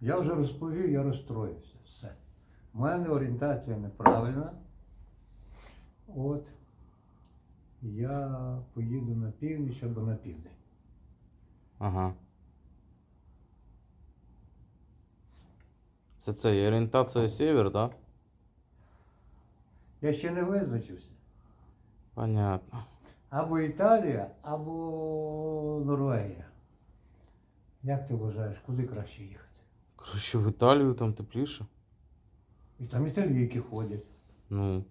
Я вже розповів, я розстроївся. Все. У мене орієнтація неправильна. От. Я поїду на північ або на південь. Ага. Це це орієнтація север, да? Я ще не визначився. Понятно. Або Італія, або Норвегія. Як ти вважаєш, куди краще їхати? Коротше, в Італію там тепліше. І там італійки ходять. Ну.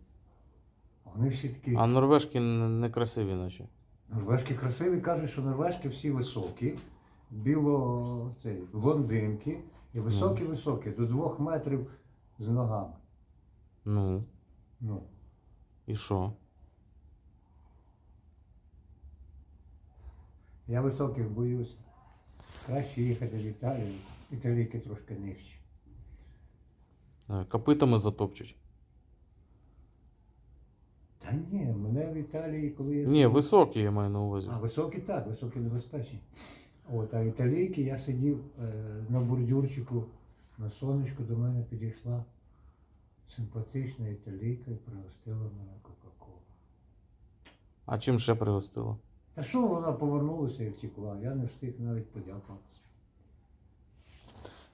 Вони всі такі. А норвежки не красиві, наче. Норвежки красиві, кажуть, що норвежки всі високі, біло цей, блондинки і високі-високі, до двох метрів з ногами. Ну. Ну, І що? я високих боюся. Краще їхати в Італію, італійки трошки нижчі. Копитами затопчуть. Та ні, мене в Італії, коли я Ні, сидів- високі я маю на увазі. А, високі так, високі небезпечні. От, а італійки я сидів е, на бордюрчику, на сонечку до мене підійшла симпатична італійка і пригостила мене Кока-Колу. А чим ще пригостило? Та що вона повернулася і втекла? Я не встиг навіть подякуватися.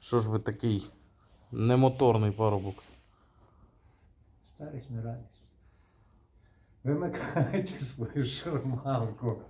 Що ж ви такий немоторний парубок? Старість не радість. Вимикайте свою шарманку.